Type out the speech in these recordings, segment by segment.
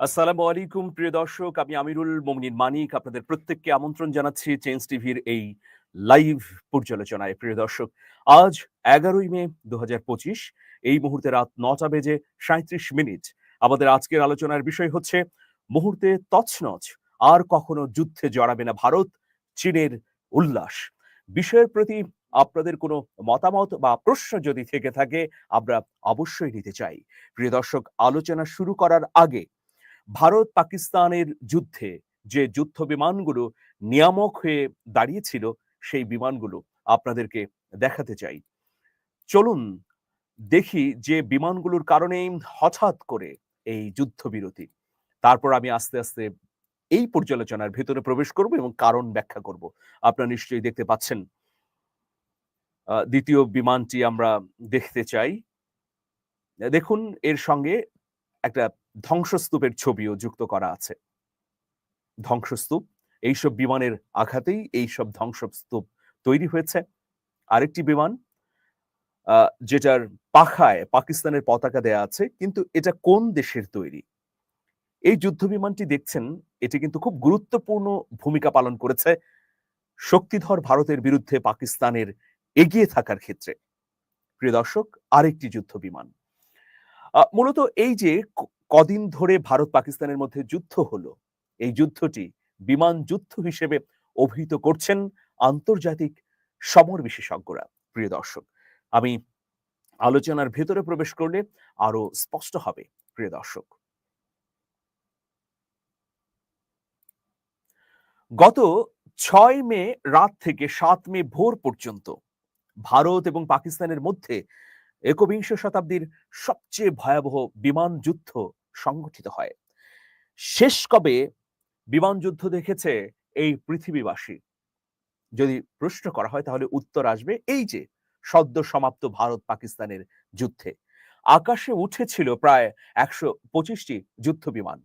আসসালামু আলাইকুম, প্রিয় দর্শক। আমি আমিরুল মোমিনিন মানিক। আপনাদের প্রত্যেককে আমন্ত্রণ জানাচ্ছি চেঞ্জ টিভির এই লাইভ পর্যালোচনায়। প্রিয় দর্শক, আজ এগারোই মে দুহাজার পঁচিশ। এই মুহূর্তে রাত নটা বেজে সাঁত্রিশ মিনিট। আমাদের আজকের আলোচনার বিষয় হচ্ছে, মুহূর্তে তছনছ, আর কখনো যুদ্ধে জড়াবে না ভারত, চীনের উল্লাস। বিষয়ের প্রতি আপনাদের কোনো মতামত বা প্রশ্ন যদি থেকে থাকে, আমরা অবশ্যই নিতে চাই। প্রিয় দর্শক, আলোচনা শুরু করার আগে ভারত পাকিস্তানের যুদ্ধে যে যুদ্ধ বিমানগুলো নিয়ামক হয়ে দাঁড়িয়েছিল, সেই বিমানগুলো আপনাদেরকে দেখাতে চাই। চলুন দেখি যে বিমানগুলোর কারণে হঠাৎ করে এই যুদ্ধবিরতি। তারপর আমি আস্তে আস্তে এই পর্যালোচনার ভেতরে প্রবেশ করব এবং কারণ ব্যাখ্যা করব। আপনারা নিশ্চয়ই দেখতে পাচ্ছেন। দ্বিতীয় বিমানটি আমরা দেখতে চাই। দেখুন, এর সঙ্গে একটা ধ্বংসস্তূপের ছবিও যুক্ত করা আছে। ধ্বংসস্তূপ, এইসব বিমানের আঘাতেই এইসব ধ্বংসস্তূপ তৈরি হয়েছে। আরেকটি বিমান যেটার পাখায় পাকিস্তানের পতাকা দেয়া আছে, কিন্তু এটা কোন দেশের তৈরি? এই যুদ্ধ বিমানটি দেখছেন, এটি কিন্তু খুব গুরুত্বপূর্ণ ভূমিকা পালন করেছে শক্তিধর ভারতের বিরুদ্ধে পাকিস্তানের এগিয়ে থাকার ক্ষেত্রে। প্রিয় দর্শক, আরেকটি যুদ্ধ বিমান। মূলত এই যে কদিন ধরে ভারত পাকিস্তানের মধ্যে যুদ্ধ হলো। এই যুদ্ধটি বিমান যুদ্ধ হিসেবে অভিহিত করছেন আন্তর্জাতিক সমর বিশেষজ্ঞরা। প্রিয় দর্শক, আমি আলোচনার ভেতরে প্রবেশ করলে আরও স্পষ্ট হবে। প্রিয় দর্শক, গত ছয় মে রাত থেকে সাত মে ভোর পর্যন্ত ভারত এবং পাকিস্তানের মধ্যে একবিংশ শতাব্দীর সবচেয়ে ভয়াবহ বিমান যুদ্ধ সংগঠিত হয়। শেষ কবে বিমান যুদ্ধ দেখেছে এই পৃথিবীবাসী? যদি প্রশ্ন করা হয় তাহলে উত্তর আসবে এই যে, সদ্য সমাপ্ত ভারত পাকিস্তানের যুদ্ধে। আকাশে উঠেছিল প্রায় একশো পঁচিশটি যুদ্ধ বিমান।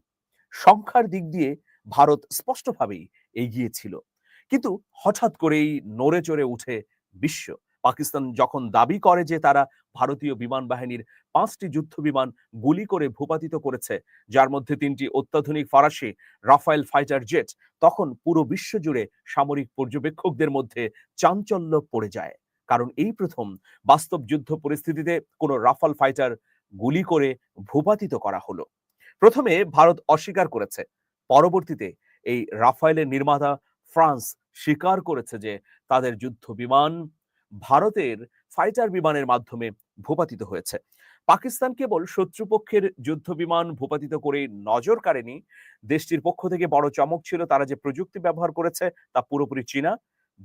সংখ্যার দিক দিয়ে ভারত স্পষ্টভাবেই এগিয়ে ছিল। কিন্তু হঠাৎ করেই নড়ে চড়ে উঠে বিশ্ব। পাকিস্তান যখন দাবি করে যে তারা ভারতীয় বিমান বাহিনীর পাঁচটি যুদ্ধ বিমান গুলি করে ভূপাতিত করেছে, যার মধ্যে তিনটি অত্যাধুনিক ফরাসি রাফায়েল ফাইটার জেট, তখন পুরো বিশ্ব জুড়ে সামরিক পর্যবেক্ষকদের মধ্যে চাঞ্চল্য পড়ে যায়। কারণ এই প্রথম বাস্তব যুদ্ধ পরিস্থিতিতে কোনো রাফাল ফাইটার গুলি করে ভূপাতিত করা হলো। প্রথমে ভারত অস্বীকার করেছে, পরবর্তীতে এই রাফায়েলের নির্মাতা ফ্রান্স স্বীকার করেছে যে তাদের যুদ্ধ বিমান ভারতের ফাইটার বিমানের মাধ্যমে ভূপাতিত হয়েছে। পাকিস্তান কেবল শত্রুপক্ষের যুদ্ধ বিমান ভূপাতিত করে নজর কাড়েনি। দেশটির পক্ষ থেকে বড় চমক ছিল তারা যে প্রযুক্তি ব্যবহার করেছে, তা পুরোপুরি চীনা।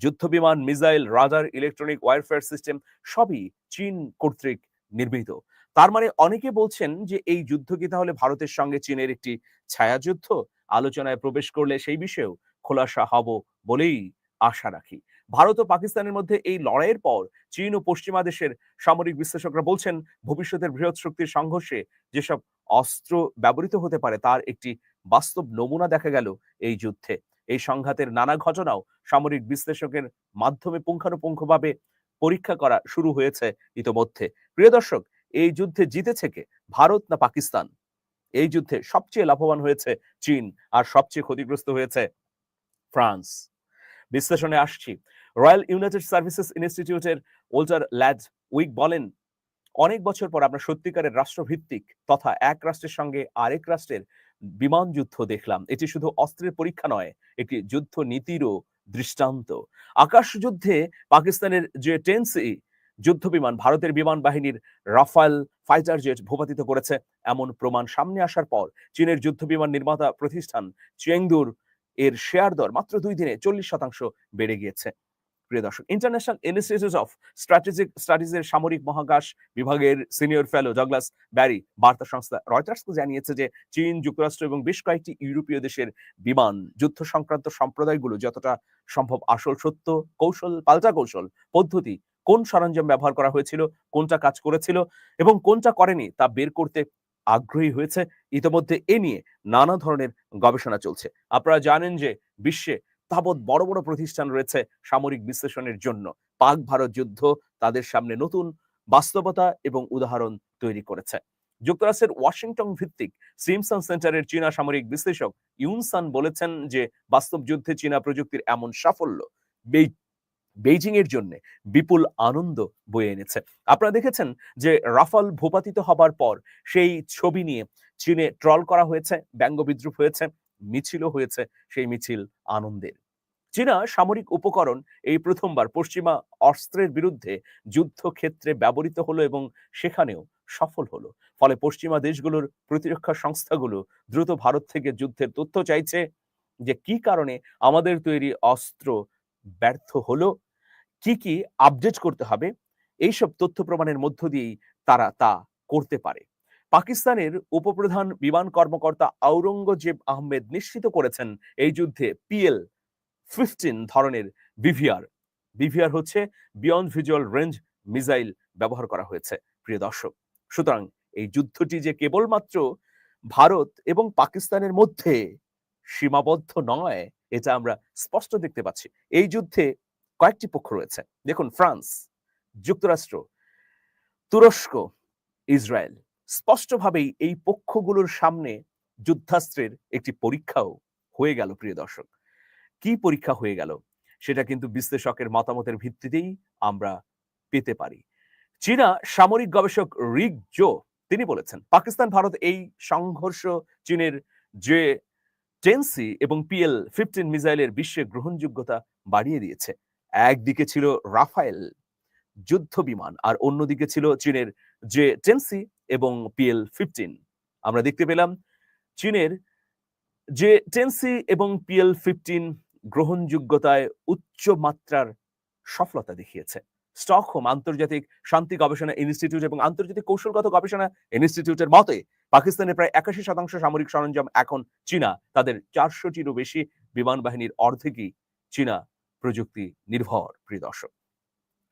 যুদ্ধ বিমান, missile, radar electronic warfare system সবই চীন কর্তৃক নির্মিত। তার মানে অনেকে বলছেন যে এই যুদ্ধ কি তাহলে ভারতের সঙ্গে চীনের একটি ছায়াযুদ্ধ? আলোচনায় প্রবেশ করলে সেই বিষয়েও খোলাসা হব বলেই আশা রাখি। ভারত ও পাকিস্তানের মধ্যে এই লড়াইয়ের পর চীন ও পশ্চিমা দেশের সামরিক বিশ্লেষকরা বলছেন, ভবিষ্যতের বৃহৎ শক্তির সংঘর্ষে যেসব অস্ত্র ব্যবহৃত হতে পারে তার একটি বাস্তব নমুনা দেখা গেল এই যুদ্ধে। এই সংঘাতের নানা ঘটনাও সামরিক বিশ্লেষকের মাধ্যমে পুঙ্খানুপুঙ্খভাবে পরীক্ষা করা শুরু হয়েছে ইতোমধ্যে। প্রিয় দর্শক, এই যুদ্ধে জিতেছে কে? ভারত না পাকিস্তান? এই যুদ্ধে সবচেয়ে লাভবান হয়েছে চীন আর সবচেয়ে ক্ষতিগ্রস্ত হয়েছে ফ্রান্স। বিশ্লেষণে আসছি। রয়্যাল ইউনাইটেড সার্ভিসেস ইনস্টিটিউটের ওল্টার ল্যাড উইক বলেন, অনেক বছর পর আমরা সত্যিকারের রাষ্ট্রভিত্তিক তথা এক রাষ্ট্রের সঙ্গে আরেক রাষ্ট্রের বিমান যুদ্ধ দেখলাম। এটি শুধু অস্ত্রের পরীক্ষা নয়, একটি যুদ্ধ নীতিরও দৃষ্টান্ত। আকাশ যুদ্ধে পাকিস্তানের যে টেন্সি যুদ্ধ বিমান ভারতের বিমান বাহিনীর রাফাল ফাইটার জেট ভূপাতিত করেছে, এমন প্রমাণ সামনে আসার পর চীনের যুদ্ধ বিমান নির্মাতা প্রতিষ্ঠান চেংদুর এর শেয়ার দর মাত্র দুই দিনে চল্লিশ শতাংশ বেড়ে গিয়েছে। প্রিয় দর্শক ইন্টারন্যাশনাল ইনস্টিটিউট অফ স্ট্র্যাটেজিক স্টাডিজের সামরিক মহাকাশ বিভাগের সিনিয়র ফেলো জগলাস ব্যারি বার্তা সংস্থা রয়টার্সকে জানিয়েছে যে, চীন, যুক্তরাষ্ট্র এবং বেশ কয়েকটি ইউরোপীয় দেশের বিমান যুদ্ধ সংক্রান্ত সম্প্রদায়গুলো যতটা সম্ভব আসল সত্য, কৌশল, পাল্টা কৌশল, পদ্ধতি কোন সরঞ্জাম ব্যবহার করা হয়েছিল, কোনটা কাজ করেছিল এবং কোনটা করেনি তা বের করতে আগ্রহী হয়েছে, ইতিমধ্যে এ নিয়ে নানা ধরনের গবেষণা চলছে। আপনারা জানেন যে বিশ্বে তাবৎ বড় বড় প্রতিষ্ঠান রয়েছে সামরিক বিশ্লেষণের জন্য। পাক ভারত যুদ্ধ তাদের সামনে নতুন বাস্তবতা এবং উদাহরণ তৈরি করেছে। যুক্তরাষ্ট্রের ওয়াশিংটন ভিত্তিক সিমসন সেন্টারের চীনা সামরিক বিশ্লেষক ইউনসান বলেছেন যে বাস্তব যুদ্ধে চীনা প্রযুক্তির এমন সাফল্য বেইজিং এর জন্য বিপুল আনন্দ বয়ে এনেছে। আপনারা দেখেছেন যে রাফাল ভূপাতিত হবার পর সেই ছবি নিয়ে চীনে ট্রল করা হয়েছে, ব্যঙ্গ বিদ্রুপ হয়েছে, মিছিলও হয়েছে সেই মিছিল আনন্দের। চীনা সামরিক উপকরণ এই প্রথমবার পশ্চিমা অস্ত্রের বিরুদ্ধে যুদ্ধক্ষেত্রে ব্যবহৃত হলো এবং সেখানেও সফল হলো। ফলে পশ্চিমা দেশগুলোর প্রতিরক্ষা সংস্থাগুলো দ্রুত ভারত থেকে যুদ্ধের তথ্য চাইছে যে কি কারণে আমাদের তৈরি অস্ত্র ব্যর্থ হলো কি কি আপডেট করতে হবে, এইসব তথ্য প্রমাণের মধ্য দিয়েই তারা তা করতে পারে। পাকিস্তানের উপপ্রধান বিমান কর্মকর্তা আওরঙ্গজেব আহমেদ নিশ্চিত করেছেন এই যুদ্ধে পিএল ফিফটিন ধরনের বিভিআর বিভিআর হচ্ছে বিয়ন্ড ভিজুয়াল রেঞ্জ মিসাইল ব্যবহার করা হয়েছে, প্রিয় দর্শক। সুতরাং এই যুদ্ধটি যে কেবলমাত্র ভারত এবং পাকিস্তানের মধ্যে সীমাবদ্ধ নয়, এটা আমরা স্পষ্ট দেখতে পাচ্ছি। এই যুদ্ধে কয়েকটি পক্ষ রয়েছে। দেখুন, ফ্রান্স, যুক্তরাষ্ট্র, তুরস্ক, ইসরায়েল। স্পষ্টভাবেই এই পক্ষগুলোর সামনে যুদ্ধাস্ত্রের একটি পরীক্ষাও হয়ে গেল, প্রিয় দর্শক। কি পরীক্ষা হয়ে গেল? সেটা কিন্তু বিশ্লেষকের মতামতের ভিত্তিতেই আমরা পেতে পারি। চীনা সামরিক গবেষক রিক জো, তিনি বলেছেন, পাকিস্তান, ভারত এই সংঘর্ষ চীনের যে টেন্সি এবং পিএল ফিফটিন মিসাইলের বিশ্বে গ্রহণযোগ্যতা বাড়িয়ে দিয়েছে। একদিকে ছিল রাফায়েল যুদ্ধ বিমান আর অন্যদিকে ছিল চীনের যে টেন্সি এবং পিএল ফিফটিন। আমরা দেখতে পেলাম চীনের যে টেন্সি এবং পিএল ফিফটিন গ্রহণযোগ্যতায় উচ্চ মাত্রার সফলতা দেখিয়েছে। স্টকহোম আন্তর্জাতিক শান্তি গবেষণা ইনস্টিটিউট এবং আন্তর্জাতিক কৌশলগত গবেষণা ইনস্টিটিউটের মতে পাকিস্তানের প্রায় একাশি শতাংশ সামরিক সরঞ্জাম এখন চীনা। তাদের চারশোটিরও বেশি বিমান বাহিনীর অর্ধেকই চীনা। প্রযুক্তি নির্ভর, প্রিয় দর্শক।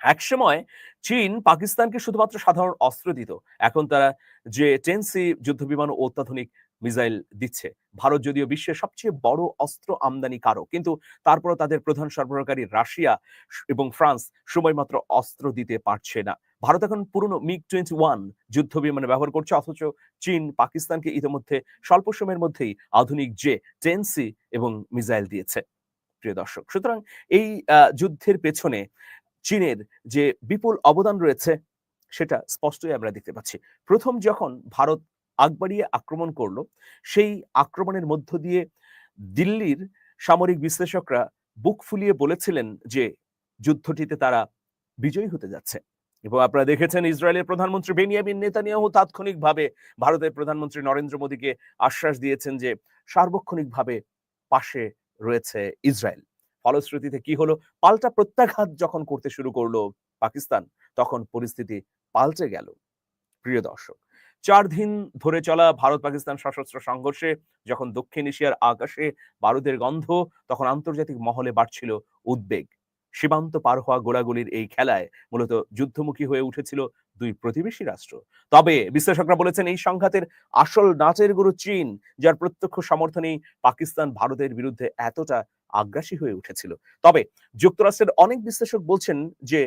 একসময় চীন পাকিস্তানকে শুধুমাত্র সাধারণ অস্ত্র দিত। এখন তারা যে টেন্সি যুদ্ধ বিমান ও অত্যাধুনিক মিসাইল দিচ্ছে, ভারত যদিও বিশ্বের সবচেয়ে বড় অস্ত্র আমদানি আমদানিকারক কিন্তু তারপরও তাদের প্রধান সরবরাহকারী রাশিয়া এবং ফ্রান্স সময়মাত্র অস্ত্র দিতে পারছে না। ভারত এখন পুরনো মিগ টোয়েন্টি ওয়ান যুদ্ধ বিমানে ব্যবহার করছে, অথচ চীন পাকিস্তানকে ইতিমধ্যে স্বল্প সময়ের মধ্যেই আধুনিক যে টেন্সি এবং মিসাইল দিয়েছে। প্রিয় দর্শক। সুতরাং এই যুদ্ধের পেছনে চীনের যে বিপুল অবদান রয়েছে, সেটা স্পষ্টই আমরা দেখতে পাচ্ছি। প্রথম যখন ভারত আগবাড়িয়ে আক্রমণ করল, সেই আক্রমণের মধ্য দিয়ে দিল্লির সামরিক বিশ্লেষকরা বুক ফুলিয়ে বলেছিলেন যে যুদ্ধটিতে তারা বিজয়ী হতে যাচ্ছে। এবং আপনারা দেখেছেন ইসরায়েলের প্রধানমন্ত্রী বেনিয়ামিন নেতানিয়াহু তাৎক্ষণিকভাবে ভারতের প্রধানমন্ত্রী নরেন্দ্র মোদীকে আশ্বাস দিয়েছেন যে সার্বক্ষণিকভাবে পাশে রয়েছে ইসরায়েল। ফলশ্রুতিতে কি হলো? পাল্টা প্রত্যাঘাত যখন করতে শুরু করল পাকিস্তান, তখন পরিস্থিতি পাল্টে গেল। প্রিয় দর্শক, চার দিন ধরে চলা ভারত পাকিস্তান সশস্ত্র সংঘর্ষে, যখন দক্ষিণ এশিয়ার আকাশে বারুদের গন্ধ, তখন আন্তর্জাতিক মহলে বাড়ছিল উদ্বেগ। সীমান্ত পার হওয়া গোলাগুলির এই খেলায় মূলত যুদ্ধমুখী হয়ে উঠেছিল দুই প্রতিবেশী রাষ্ট্র। তবে বিশ্লেষকরা বলেছেন, এই সংঘাতের আসল নাচের গুরু চীন, যার প্রত্যক্ষ সমর্থনেই পাকিস্তান ভারতের বিরুদ্ধে এতটা আগ্রাসী হয়ে উঠেছিল। তবে যুক্তরাষ্ট্রের অনেক বিশ্লেষক বলছেন যে,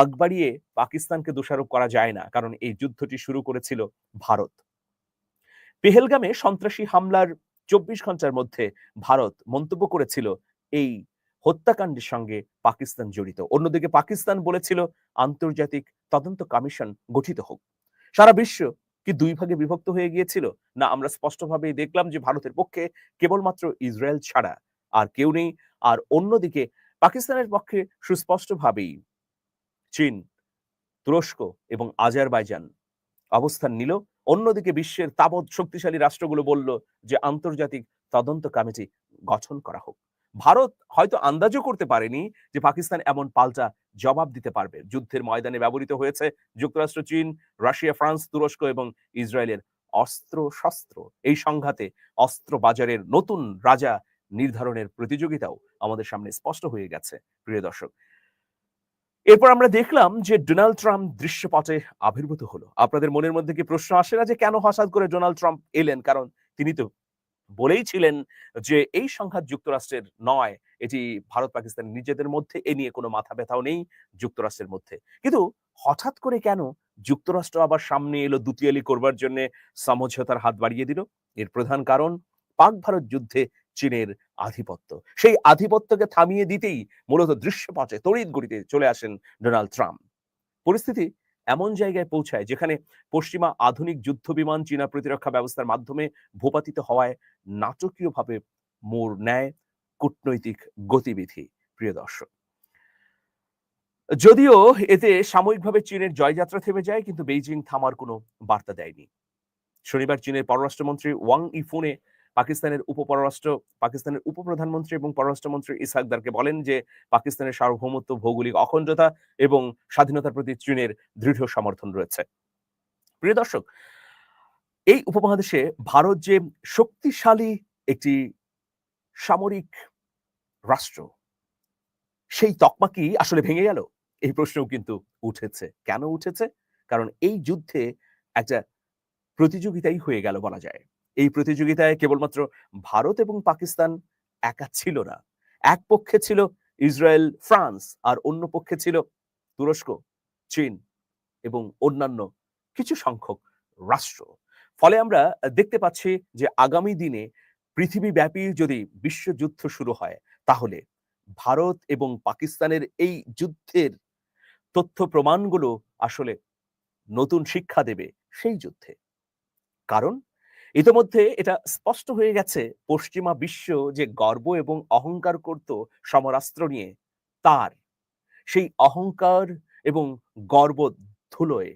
আগ বাড়িয়ে পাকিস্তানকে দোষারোপ করা যায় না, কারণ এই যুদ্ধটি শুরু করেছিল ভারত। পেহেলগামে সন্ত্রাসী হামলার চব্বিশ ঘণ্টার মধ্যে ভারত মন্তব্য করেছিল এই হত্যাকাণ্ডের সঙ্গে পাকিস্তান জড়িত। অন্যদিকে পাকিস্তান বলেছিল, আন্তর্জাতিক তদন্ত কমিশন গঠিত হোক। সারা বিশ্ব কি দুই ভাগে বিভক্ত হয়ে গিয়েছিল? না, আমরা স্পষ্টভাবে দেখলাম যে ভারতের পক্ষে কেবলমাত্র ইসরায়েল ছাড়া আর কেউ নেই। আর অন্যদিকে পাকিস্তানের পক্ষে সুস্পষ্টভাবেই চীন, তুরস্ক এবং আজারবাইজান অবস্থান নিল। অন্যদিকে বিশ্বের তাবৎ শক্তিশালী রাষ্ট্রগুলো বলল যে আন্তর্জাতিক তদন্ত কমিটি গঠন করা হোক। ভারত হয়তো আন্দাজও করতে পারেনি যে পাকিস্তান এমন পাল্টা জবাব দিতে পারবে। যুদ্ধের ময়দানে ব্যবহৃত হয়েছে যুক্তরাষ্ট্র, চীন, রাশিয়া, ফ্রান্স, তুরস্ক এবং ইসরায়েলের অস্ত্র শস্ত্র এই সংঘাতে অস্ত্র বাজারের নতুন রাজা নির্ধারণের প্রতিযোগিতাও আমাদের সামনে স্পষ্ট হয়ে গেছে, প্রিয় দর্শক। এরপর আমরা দেখলাম যে ডোনাল্ড ট্রাম্প দৃশ্যপটে আবির্ভূত হলো। আপনাদের মনের মধ্যে কি প্রশ্ন আসে না যে কেন হঠাৎ করে ডোনাল্ড ট্রাম্প এলেন? কারণ তিনি তো বলেই ছিলেন যে, এই সংঘাত যুক্তরাষ্ট্রের নয়, এটি ভারত, পাকিস্তান নিজেদের মধ্যে, এ নিয়ে কোনো মাথা ব্যথাও নেই যুক্তরাষ্ট্রের মধ্যে। কিন্তু হঠাৎ করে কেন যুক্তরাষ্ট্র আবার সামনে এলো দুতিয়ালি করবার জন্য, সমঝোতার হাত বাড়িয়ে দিল? এর প্রধান কারণ, পাক ভারত যুদ্ধে চীনের আধিপত্য। সেই আধিপত্যকে থামিয়ে দিতেই মূলত দৃশ্যপটে তড়িৎ গড়িতে চলে আসেন ডোনাল্ড ট্রাম্প। পরিস্থিতি এমন জায়গায় পৌঁছায় যেখানে পশ্চিমা আধুনিক যুদ্ধ বিমান চীনা প্রতিরক্ষা ব্যবস্থার মাধ্যমে ভূপাতিত হওয়ায় নাটকীয়ভাবে মোড় নেয় কূটনৈতিক গতিবিধি, প্রিয় দর্শক। যদিও এতে সাময়িকভাবে চীনের জয়যাত্রা থেমে যায়, কিন্তু বেইজিং থামার কোনো বার্তা দেয়নি। শনিবার চীনের পররাষ্ট্রমন্ত্রী ওয়াং ইফুনে পাকিস্তানের উপপররাষ্ট্র, পাকিস্তানের উপপ্রধানমন্ত্রী এবং পররাষ্ট্রমন্ত্রী ইসাকদারকে বলেন যে, পাকিস্তানের সার্বভৌমত্ব ভৌগোলিক অখণ্ডতা এবং স্বাধীনতার প্রতি চীনের দৃঢ় সমর্থন রয়েছে। প্রিয় দর্শক, এই উপমহাদেশে ভারত যে শক্তিশালী একটি সামরিক রাষ্ট্র, সেই তকমা কি আসলে ভেঙে গেল? এই প্রশ্নও কিন্তু উঠেছে। কেন উঠেছে? কারণ এই যুদ্ধে একটা প্রতিযোগিতাই হয়ে গেল বলা যায়। এই প্রতিযোগিতায় কেবলমাত্র ভারত এবং পাকিস্তান একা ছিল না। এক পক্ষে ছিল ইসরায়েল, ফ্রান্স, আর অন্য পক্ষে ছিল তুরস্ক, চীন এবং অন্যান্য কিছু সংখ্যক রাষ্ট্র। ফলে আমরা দেখতে পাচ্ছি যে আগামী দিনে পৃথিবীব্যাপী যদি বিশ্বযুদ্ধ শুরু হয়, তাহলে ভারত এবং পাকিস্তানের এই যুদ্ধের তথ্য প্রমাণগুলো আসলে নতুন শিক্ষা দেবে সেই যুদ্ধে। কারণ ইতোমধ্যে এটা স্পষ্ট হয়ে গেছে পশ্চিমা বিশ্ব যে গর্ব এবং অহংকার করত সমরাস্ত্র নিয়ে, তার সেই অহংকার এবং গর্ব ধুলোয়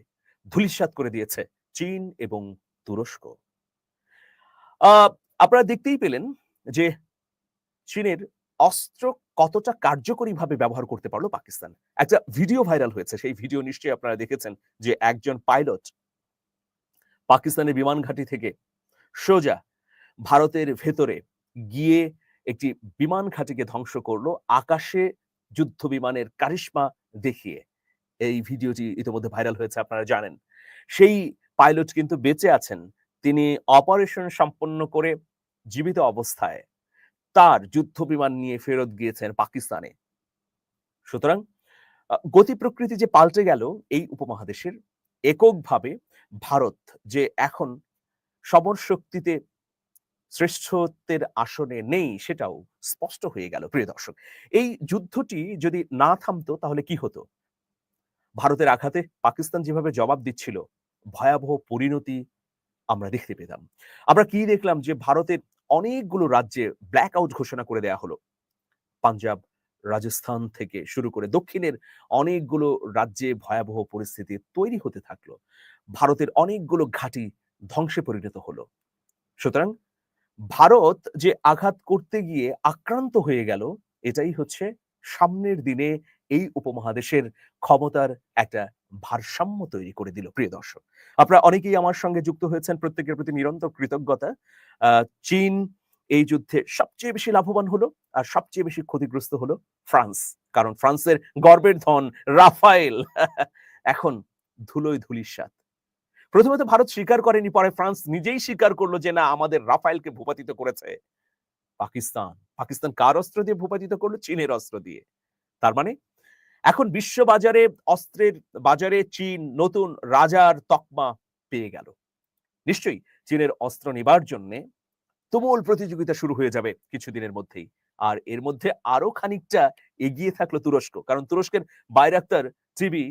ধুলিসাৎ করে দিয়েছে চীন এবং তুরস্ক। আপনারা দেখতেই পেলেন যে চীনের অস্ত্র কতটা কার্যকরীভাবে ব্যবহার করতে পারল পাকিস্তান। একটা ভিডিও ভাইরাল হয়েছে, সেই ভিডিও নিশ্চয়ই আপনারা দেখেছেন যে একজন পাইলট পাকিস্তানের বিমান ঘাঁটি থেকে সোজা ভারতের ভেতরে গিয়ে একটি বিমান ঘাঁটিকে ধ্বংস করল আকাশে যুদ্ধ বিমানের কারিশ্মা দেখিয়ে। এই ভিডিওটি ইতিমধ্যে ভাইরাল হয়েছে, আপনারা জানেন। সেই পাইলট কিন্তু বেঁচে আছেন। তিনি অপারেশন সম্পন্ন করে জীবিত অবস্থায় তার যুদ্ধ বিমান নিয়ে ফেরত গিয়েছেন পাকিস্তানে। সুতরাং গতি প্রকৃতি যে পাল্টে গেল এই উপমহাদেশের, এককভাবে ভারত যে এখন সমর শক্তিতে শ্রেষ্ঠত্বের আসনে নেই সেটাও স্পষ্ট হয়ে গেল, প্রিয় দর্শক। এই যুদ্ধটি যদি না থামতো তাহলে কি হতো? ভারতের আঘাতে পাকিস্তান যেভাবে জবাব দিচ্ছিল, ভয়াবহ পরিণতি আমরা দেখতে পেতাম। আমরা কি দেখলাম যে ভারতের অনেকগুলো রাজ্যে ব্ল্যাক আউট ঘোষণা করে দেয়া হলো। পাঞ্জাব, রাজস্থান থেকে শুরু করে দক্ষিণের অনেকগুলো রাজ্যে ভয়াবহ পরিস্থিতি তৈরি হতে থাকল। ভারতের অনেকগুলো ঘাঁটি ধ্বংসে পরিণত হলো। সুতরাং ভারত যে আঘাত করতে গিয়ে আক্রান্ত হয়ে গেল, এটাই হচ্ছে সামনের দিনে এই উপমহাদেশের ক্ষমতার একটা ভারসাম্য তৈরি করে দিল, প্রিয় দর্শক। আপনারা অনেকেই আমার সঙ্গে যুক্ত হয়েছেন, প্রত্যেকের প্রতি নিরন্তর কৃতজ্ঞতা। চীন এই যুদ্ধে সবচেয়ে বেশি লাভবান হলো আর সবচেয়ে বেশি ক্ষতিগ্রস্ত হলো ফ্রান্স। কারণ ফ্রান্সের গর্বের ধন রাফায়েল। এখন ধুলোয় ধুলিস্বাদ প্রথমে তো ভারত স্বীকার করেনি, পরে ফ্রান্স নিজেই স্বীকার করল যে না, আমাদের রাফায়েলকে ভূপাতিত করেছে। পাকিস্তান পাকিস্তান কার অস্ত্র দিয়ে ভূপাতিত করল? চীনের অস্ত্র দিয়ে। তার মানে এখন বিশ্ব বাজারে অস্ত্রের বাজারে চীন নতুন রাজার তকমা পেয়ে গেল। নিশ্চয়ই চীনের অস্ত্র নেবার জন্য তুমুল প্রতিযোগিতা শুরু হয়ে যাবে কিছুদিনের মধ্যেই। আর এর মধ্যে আরও খানিকটা এগিয়ে থাকল তুরস্ক, কারণ তুরস্কের বাইরাক্তার টিভি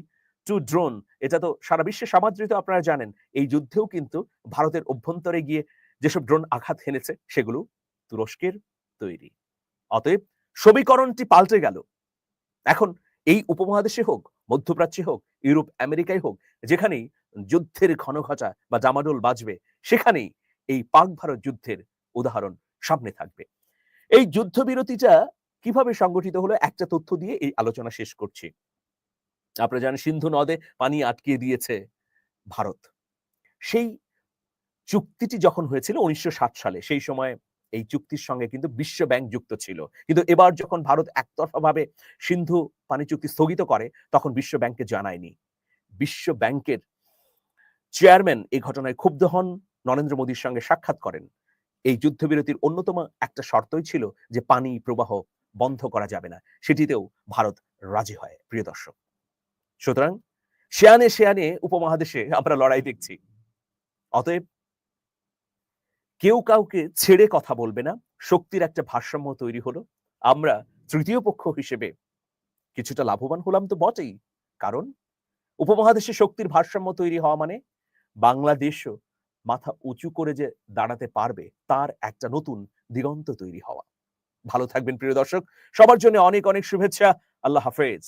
টু ড্রোন। এটা তো সারা বিশ্বে সমাদৃত আপনারা জানেন। এই যুদ্ধেও কিন্তু ভারতের অভ্যন্তরে গিয়ে যেসব ড্রোন আঘাত হেনেছে, সেগুলো তুরস্কের তৈরি। অতএব সমীকরণটি পাল্টে গেল। এখন এই উপমহাদেশে হোক, মধ্যপ্রাচ্যে হোক, ইউরোপ, আমেরিকায় হোক, যেখানেই যুদ্ধের ঘনঘটা বা জামাডোল বাজবে, সেখানেই এই পাক ভারত যুদ্ধের উদাহরণ সামনে থাকবে। এই যুদ্ধবিরতিটা কীভাবে সংগঠিত হলো, একটা তথ্য দিয়ে এই আলোচনা শেষ করছি। আপনারা জানেন সিন্ধু নদে পানি আটকিয়ে দিয়েছে ভারত। সেই চুক্তিটি যখন হয়েছিল উনিশশো সালে, সেই সময় এই চুক্তির সঙ্গে কিন্তু বিশ্ব ব্যাংক যুক্ত ছিল। কিন্তু এবার যখন ভারত একতরফাভাবে সিন্ধু পানি চুক্তি স্থগিত করে, তখন বিশ্ব ব্যাংককে জানায়নি। বিশ্ব ব্যাংকের চেয়ারম্যান এই ঘটনায় ক্ষুব্ধ হন, নরেন্দ্র মোদীর সঙ্গে সাক্ষাৎ করেন। এই যুদ্ধবিরতির অন্যতম একটা শর্তই ছিল যে পানি প্রবাহ বন্ধ করা যাবে না। সেটিতেও ভারত রাজি হয়। প্রিয় দর্শক সুতরাং শেয়ানে শেয়ানে উপমহাদেশে আমরা লড়াই দেখছি। অতএব কেউ কাউকে ছেড়ে কথা বলবে না, শক্তির একটা ভারসাম্য তৈরি হলো। আমরা তৃতীয় পক্ষ হিসেবে কিছুটা লাভবান হলাম তো বটেই, কারণ উপমহাদেশে শক্তির ভারসাম্য তৈরি হওয়া মানে বাংলাদেশও মাথা উঁচু করে যে দাঁড়াতে পারবে, তার একটা নতুন দিগন্ত তৈরি হওয়া। ভালো থাকবেন প্রিয় দর্শক, সবার জন্য অনেক অনেক শুভেচ্ছা। আল্লাহ হাফেজ।